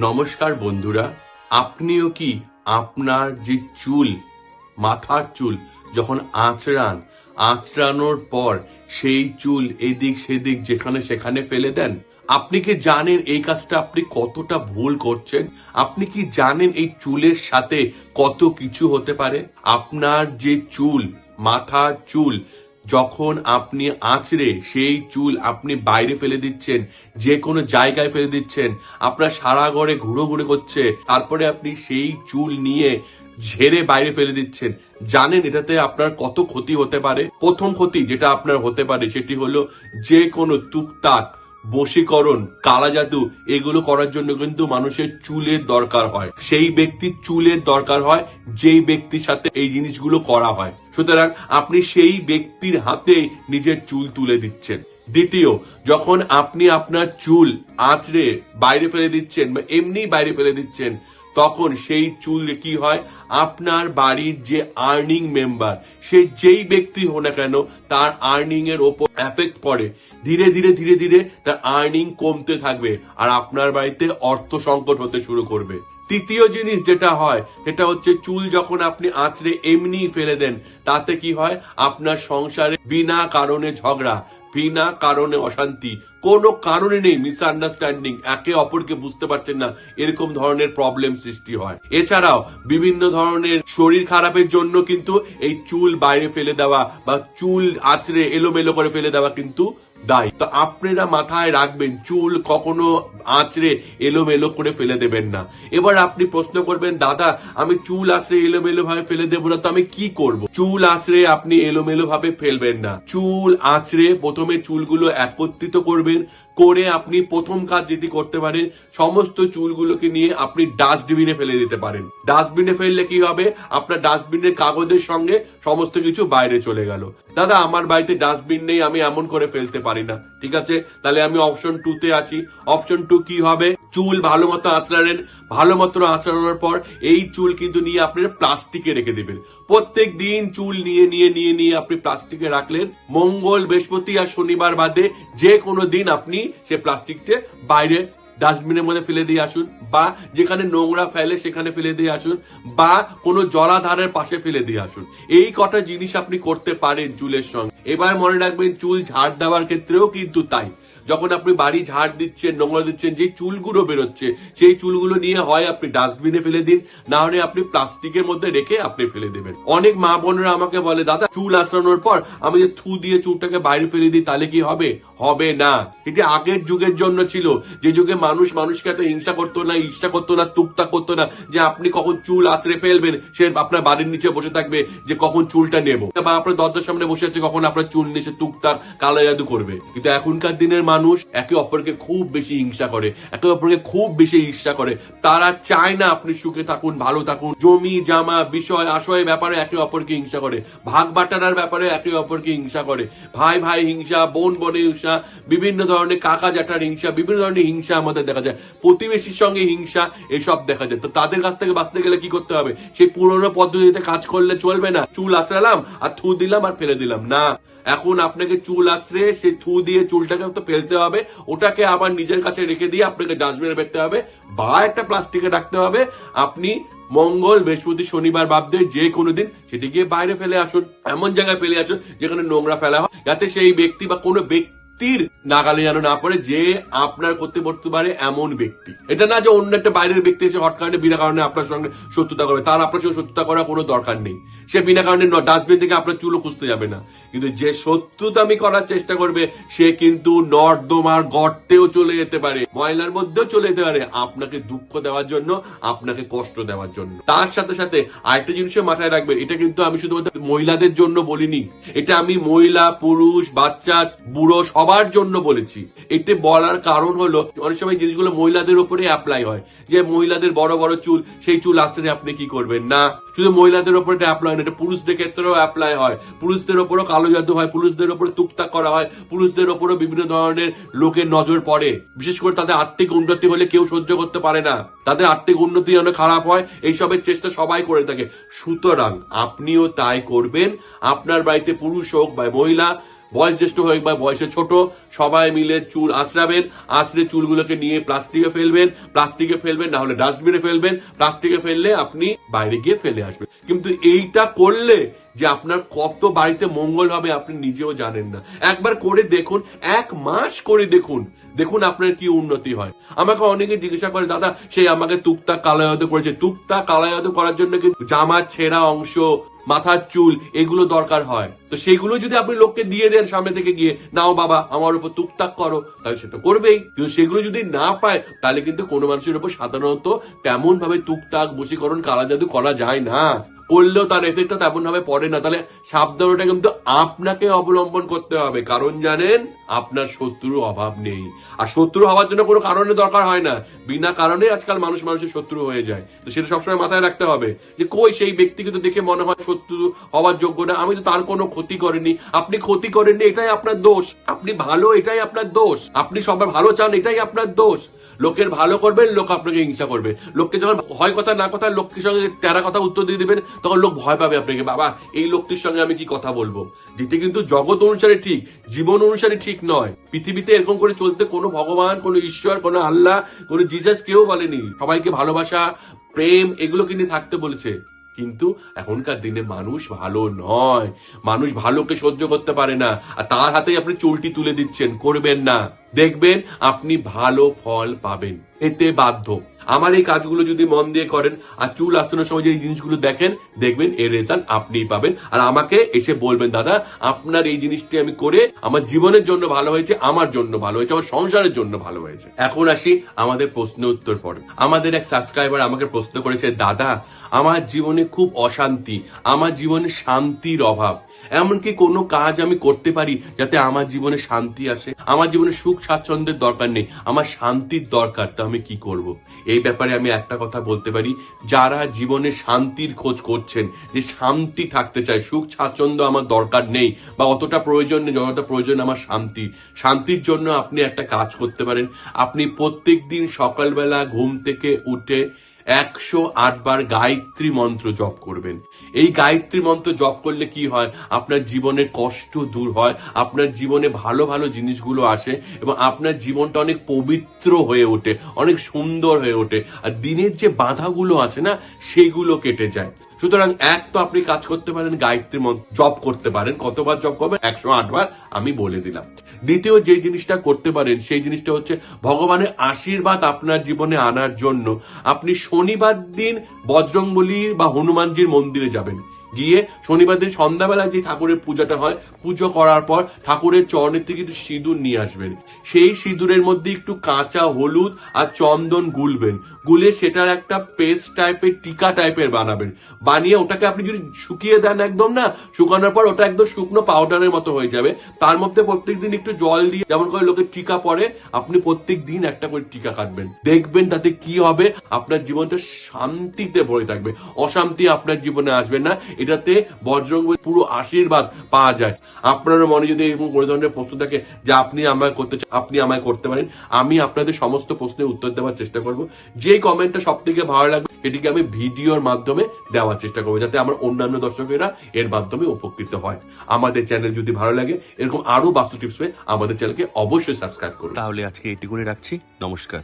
নমস্কার বন্ধুরা, আপনিও কি আপনার যে চুল, মাথার চুল, যখন আঁচড়ান, আঁচড়ানোর পর সেই চুল এদিক সেদিক যেখানে সেখানে ফেলে দেন? আপনি কি জানেন এই কাজটা আপনি কতটা ভুল করছেন? আপনি কি জানেন এই চুলের সাথে কত কিছু হতে পারে? আপনার যে চুল, মাথার চুল যখন আপনি আঁচড়ে সেই চুল আপনি বাইরে ফেলে দিচ্ছেন যে কোনো জায়গায় ফেলে দিচ্ছেন, আপনার সারা ঘরে ঘুরো ঘুরে করছে, তারপরে আপনি সেই চুল নিয়ে ঝেড়ে বাইরে ফেলে দিচ্ছেন, জানেন এটাতে আপনার কত ক্ষতি হতে পারে? প্রথম ক্ষতি যেটা আপনার হতে পারে সেটি হলো যে কোনো তুকতাক বশীকরণ কালা জাদু এগুলো করার জন্য কিন্তু মানুষের চুলের দরকার হয়। সেই ব্যক্তির চুলের দরকার হয়, যেই ব্যক্তির সাথে এই জিনিসগুলো করা হয়। সুতরাং আপনি সেই ব্যক্তির হাতে নিজের চুল তুলে দিচ্ছেন। দ্বিতীয়, যখন আপনি আপনার চুল আঁচড়ে বাইরে ফেলে দিচ্ছেন বা এমনি বাইরে ফেলে দিচ্ছেন তখন সেই চুল কি হয়? আপনার বাড়ির যে আর্নিং মেম্বার সে যেই ব্যক্তি হোক না কেন, তার আর্নিং এর ওপর এফেক্ট পড়ে। ধীরে ধীরে ধীরে ধীরে তার আর্নিং কমতে থাকবে আর আপনার বাড়িতে অর্থ সংকট হতে শুরু করবে। তৃতীয় জিনিস যেটা হয়, সেটা হচ্ছে চুল যখন আপনি আঁচড়ে এমনি ফেলে দেন, তাতে কি হয়? আপনার সংসারে বিনা কারণে ঝগড়া বিনা কারণে অশান্তি। কোনো কারণে নেই মিসআন্ডারস্ট্যান্ডিং একে অপরকে বুঝতে পারছেন না। এরকম ধরনের প্রবলেম সৃষ্টি হয়। এছাড়াও বিভিন্ন ধরনের শরীর খারাপের জন্য কিন্তু এই চুল বাইরে ফেলে দেওয়া বা চুল আছড়ে এলোমেলো করে ফেলে দেওয়া কিন্তু দায়ী। তো আপনারা মাথায় রাখবেন, চুল কখনো আঁচড়ে এলোমেলো করে ফেলে দেবেন না। এবার আপনি প্রশ্ন করবেন, দাদা, আমি চুল আঁচড়ে এলোমেলো ভাবে ফেলে দেবো না, তো আমি কি করব? চুল আঁচড়ে আপনি এলোমেলো ভাবে ফেলবেন না। চুল আঁচড়ে প্রথমে চুলগুলো একত্রিত করবেন, করে আপনি প্রথম কাজ যেটি করতে পারেন, সমস্ত চুলগুলোকে নিয়ে আপনি ডাস্টবিনে ফেলে দিতে পারেন। ডাস্টবিনে ফেললে কি হবে? আপনার ডাস্টবিনের কাগজের সঙ্গে সমস্ত কিছু বাইরে চলে গেল। দাদা, আমার বাড়িতে ডাস্টবিন নেই, আমি এমন করে ফেলতে পারি না, ঠিক আছে? তাহলে আমি অপশন টু তে আসি অপশন টু কি হবে? চুল ভালো মতো আঁচড়ালেন। ভালো মতো আঁচড়ানোর পর এই চুল কিন্তু নিয়ে আপনি প্লাস্টিকে রেখে দিবেন। প্রত্যেক দিন চুল নিয়ে নিয়ে নিয়ে নিয়ে আপনি প্লাস্টিকে রাখলেন। মঙ্গল, বৃহস্পতি আর শনিবার বাদে যে কোনো দিন আপনি সে প্লাস্টিকটা বাইরে ডাস্টবিনের মধ্যে ফেলে দিয়ে আসুন, বা যেখানে নোংরা ফেলে সেখানে ফেলে দিয়ে আসুন, বা কোনো জলাধারের পাশে ফেলে দিয়ে আসুন। এই কটা জিনিস আপনি করতে পারেন চুলের সঙ্গে। এবার মনে রাখবেন, চুল ঝাড় দেওয়ার ক্ষেত্রেও কিন্তু তাই। যখন আপনি বাড়ি ঝাড় দিচ্ছেন, নোংরা দিচ্ছেন, যে চুলগুলো বেরোচ্ছে, সেই চুলগুলো নিয়ে হয় আপনি ডাস্টবিনে ফেলে দিন, না হলে আপনি প্লাস্টিকের মধ্যে রেখে আপনি ফেলে দেবেন। অনেক মা বোনেরা আমাকে বলে, দাদা, চুল আঁচড়ানোর পর আমি যে থু দিয়ে চুলটাকে বাইরে ফেলে দিই, তাহলে কি হবে? হবে না। এটি আগের যুগের জন্য ছিল। যে যুগে মানুষ মানুষকে এত হিংসা করতো না, ঈর্ষা করতো না, তুকতা করতো না, যে আপনি কখন চুল আঁচড়ে ফেলবেন, সে আপনার বাড়ির নিচে বসে থাকবে, যে কখন চুলটা নেব? বা আপনার দরজার সামনে বসে আছে, কখন আপনার চুল নিচে তুকতাক কালো জাদু করবে। কিন্তু এখনকার দিনের মানুষ একে অপরকে খুব বেশি হিংসা করে, একে অপরকে খুব বেশি ঈর্ষা করে। তারা চায় না আপনি সুখে থাকুন, ভালো থাকুন। জমি, জামা, বিষয় আশয় ব্যাপারে একে অপরকে হিংসা করে। ভাগ বাটারার ব্যাপারে একে অপরকে হিংসা করে। ভাই ভাই হিংসা, বোন, বোনে হিংসা, বিভিন্ন ধরনের কাকা জ্যাঠার হিংসা, বিভিন্ন ধরনের হিংসা আমাদের দেখা যায়। প্রতিবেশীর সঙ্গে হিংসা, এসব দেখা যায়। তো তাদের কাছ থেকে বাঁচতে গেলে কি করতে হবে? সেই পুরোনো পদ্ধতিতে কাজ করলে চলবে না। চুল আঁচড়ালাম, আর থু দিলাম, আর ফেলে দিলাম। না, এখন আপনাকে চুল আশ্রে সে থু দিয়ে চুলটাকে তো ফেলতে হবে। ওটাকে আবার নিজের কাছে রেখে দিয়ে আপনাকে ডাস্টবিনে ফেলতে হবে। বা একটা প্লাস্টিকে রাখতে হবে। আপনি মঙ্গল, বৃহস্পতি, শনিবার বাদে যে কোনো দিন সেটি গিয়ে বাইরে ফেলে আসুন। এমন জায়গায় ফেলে আসুন যেখানে নোংরা ফেলা হয়। যাতে সেই ব্যক্তি বা কোনো ব্যক্তি ব্যক্তির নাগালে যেন না পড়ে, যে আপনার করতে পড়তে পারে এমন ব্যক্তি। এটা না যে অন্য একটা বাইরের ব্যক্তি এসে হট কারণে বিনা কারণে আপনার সঙ্গে শত্রুতা করবে। তার আপনার সঙ্গে শত্রুতা করার কোনো দরকার নেই। সে বিনা কারণে ডাস্টবিন থেকে আপনার চুলো খুঁজতে যাবে না। কিন্তু যে শত্রুতামি করার চেষ্টা করবে, সে কিন্তু নর্দমার গর্তেও চলে যেতে পারে, ময়লার মধ্যেও চলে যেতে পারে। আপনাকে দুঃখ দেওয়ার জন্য, আপনাকে কষ্ট দেওয়ার জন্য। তার সাথে সাথে আরেকটা জিনিসও মাথায় রাখবেন, এটা কিন্তু আমি শুধুমাত্র মহিলাদের জন্য বলিনি। এটা আমি মহিলা, পুরুষ, বাচ্চা, বুড়ো সবার জন্য বলেছি। এতে বলার কারণ হলো, অনেক সময় জিনিসগুলো মহিলাদের উপরে অ্যাপ্লাই হয়। যে মহিলাদের বড় বড় চুল, সেই চুল আছড়ে আপনি কি করবেন? না, শুধু মহিলাদের উপর অ্যাপ্লাই হয় না, এটা পুরুষদের ক্ষেত্রেও অ্যাপ্লাই হয়। পুরুষদের ওপরও কালো জাদু হয়, পুরুষদের ওপরে তুকতাক করা হয়, পুরুষদের ওপরও বিভিন্ন ধরনের লোকের নজর পড়ে। বিশেষ করে তাদের আর্থিক উন্নতি হলে কেউ সহ্য করতে পারে না। তাদের আর্থিক উন্নতি যেন খারাপ হয়, এইসবের চেষ্টা সবাই করে থাকে। সুতরাং আপনিও তাই করবেন। আপনার বাড়িতে পুরুষ হোক বা মহিলা বয়স জ্যেষ্ঠ হোক বা বয়সে ছোট, সবাই মিলে চুল আঁচড়াবেন, আঁচড়ে চুলগুলোকে নিয়ে প্লাস্টিকে ফেলবেন প্লাস্টিকে ফেলবেন, না হলে ডাস্টবিনে ফেলবেন প্লাস্টিকে ফেললে আপনি বাইরে গিয়ে ফেলে আসবেন। কিন্তু এইটা করলে যে আপনার কত বাড়িতে মঙ্গল হবে আপনি নিজেও জানেন না। একবার করে দেখুন, এক মাস করে দেখুন দেখুন আপনার কি উন্নতি হয়। আমাকে অনেকে জিজ্ঞাসা করে, দাদা, সেই আমাকে টুকটাক কালায়াদ করেছে। টুকটাক কালায়াদ করার জন্য কিন্তু জামার ছেঁড়া অংশ মাথার চুল, এগুলো দরকার হয়। তো সেগুলো যদি আপনি লোককে দিয়ে দেন সামনে থেকে গিয়ে, নাও বাবা, আমার উপর টুকটাক করো, তাহলে সেটা করবেই। কিন্তু সেগুলো যদি না পায়, তাহলে কিন্তু কোনো মানুষের উপর সাধারণত তেমন ভাবে টুকটাক বশীকরণ কালা জাদু করা যায় না। করলেও তার এফেক্টটা তেমন ভাবে পড়ে না। তাহলে সাবধানতা কিন্তু আপনাকে অবলম্বন করতে হবে। কারণ জানেন, আপনার শত্রুর অভাব নেই। আর শত্রু হওয়ার জন্য কোনো কারণে দরকার হয় না। বিনা কারণে আজকাল মানুষ মানুষের শত্রু হয়ে যায়। তো সেটা সবসময় মাথায় রাখতে হবে যে, কই সেই ব্যক্তিকে তো দেখে মনে হয় শত্রু হওয়ার যোগ্য না। আমি তো তার কোনো ক্ষতি করিনি। আপনি ক্ষতি করেননি, এটাই আপনার দোষ। আপনি ভালো, এটাই আপনার দোষ। আপনি সবার ভালো চান, এটাই আপনার দোষ। লোকের ভালো করবেন, লোক আপনাকে হিংসা করবে। লোককে যখন হয় কথা না কথা, লোককে সঙ্গে তেরা কথা উত্তর দিয়ে দিবেন। তখন লোক ভয় পাবে আপনাকে। বাবা, এই লোকটির সঙ্গে আমি কি কথা বলব? যেটি কিন্তু জগৎ অনুসারে ঠিক, জীবন অনুসারে ঠিক নয়। পৃথিবীতে এরকম করে চলতে কোনো ভগবান, কোনো ঈশ্বর, কোনো আল্লাহ, কোনো জিজাস কেউ বলেনি। সবাইকে ভালোবাসা, প্রেম এগুলো কিন্তু থাকতে বলেছে। কিন্তু এখনকার দিনে মানুষ ভালো নয়। মানুষ ভালোকে সহ্য করতে পারে না। আর তার হাতেই আপনি চুলটি তুলে দিচ্ছেন, করবেন না। দেখবেন আপনি ভালো ফল পাবেন। এতে বাধ্য। আমার এই কাজগুলো যদি মন দিয়ে করেন আর চুল আসানোর সময় যে জিনিসগুলো দেখেন, দেখবেন এর রেজাল্ট আপনিই পাবেন। আর আমাকে এসে বলবেন, দাদা, আপনার এই জিনিসটি আমি করে আমার জীবনের জন্য ভালো হয়েছে, আমার জন্য ভালো হয়েছে, আমার সংসারের জন্য ভালো হয়েছে। এখন আসি আমাদের প্রশ্ন উত্তর পরে আমাদের এক সাবস্ক্রাইবার আমাকে প্রশ্ন করেছে, দাদা, আমার জীবনে খুব অশান্তি, আমার জীবনে শান্তির অভাব। এমনকি কোনো কাজ আমি করতে পারি যাতে আমার জীবনে শান্তি আসে? আমার জীবনে সুখ স্বাচ্ছন্দ্যের দরকার নেই, আমার শান্তির দরকার, তো আমি কি করব? এই ব্যাপারে আমি একটা কথা বলতে পারি, যারা জীবনে শান্তির খোঁজ করছেন, যে শান্তি থাকতে চায়, সুখ স্বাচ্ছন্দ্য আমার দরকার নেই, বা অতটা প্রয়োজন নেই, যতটা প্রয়োজন আমার শান্তি, শান্তির জন্য আপনি একটা কাজ করতে পারেন, আপনি প্রত্যেক দিন সকালবেলা ঘুম থেকে উঠে একশো আটবার গায়ত্রী মন্ত্র জপ করবেন। এই গায়ত্রী মন্ত্র জপ করলে কি হয়? আপনার জীবনের কষ্ট দূর হয়, আপনার জীবনে ভালো ভালো জিনিসগুলো আসে এবং আপনার জীবনটা অনেক পবিত্র হয়ে ওঠে, অনেক সুন্দর হয়ে ওঠে। আর দিনের যে বাধাগুলো আছে না, সেগুলো কেটে যায়। সুতরাং এক তো আপনি কাজ করতে পারেন, গায়ত্রী মন্ত্র জপ করতে পারেন। কতবার জপ করবেন? একশো আটবার আমি বলে দিলাম। দ্বিতীয় যে জিনিসটা করতে পারেন, সেই জিনিসটা হচ্ছে ভগবানের আশীর্বাদ আপনার জীবনে আনার জন্য। আপনি শনিবার দিন বজরংবলীর বা হনুমানজির মন্দিরে যাবেন। গিয়ে শনিবার দিন সন্ধ্যাবেলা যে ঠাকুরের পূজাটা হয়, পুজো করার পর ঠাকুরের চরণের থেকে একটু সিঁদুর নিয়ে আসবেন। সেই সিঁদুরের মধ্যে একটু কাঁচা হলুদ আর চন্দন গুলবেন। গুলে সেটার একটা পেস্ট টাইপের টিকা টাইপের বানাবেন। বানিয়ে ওটাকে আপনি যদি শুকিয়ে দেন একদম না, শুকানোর পর ওটা একদম শুকনো পাউডারের মতো হয়ে যাবে। তার মধ্যে প্রত্যেকদিন একটু জল দিয়ে যেমন করে লোকের টিকা পরে, আপনি প্রত্যেক দিন একটা করে টিকা কাটবেন। দেখবেন তাতে কি হবে, আপনার জীবনটা শান্তিতে ভরে থাকবে। অশান্তি আপনার জীবনে আসবে না। এটাতে বজরং পুরো আশীর্বাদ পাওয়া যায়। আপনার মনে যদি এরকম কোনো ধরনের প্রশ্ন থাকে যে আপনি আমায় করতে চান আপনি আমায় করতে পারেন, আমি আপনাদের সমস্ত প্রশ্নের উত্তর দেওয়ার চেষ্টা করব। যে কমেন্টটা সব থেকে ভালো লাগবে এটিকে আমি ভিডিওর মাধ্যমে দেওয়ার চেষ্টা করব, যাতে আমার অন্যান্য দর্শকেরা এর মাধ্যমে উপকৃত হয়। আমাদের চ্যানেল যদি ভালো লাগে, এরকম আরও বাস্তু টিপস পেয়ে আমাদের চ্যানেলকে অবশ্যই সাবস্ক্রাইব করুন। তাহলে আজকে এটি করে রাখছি। নমস্কার।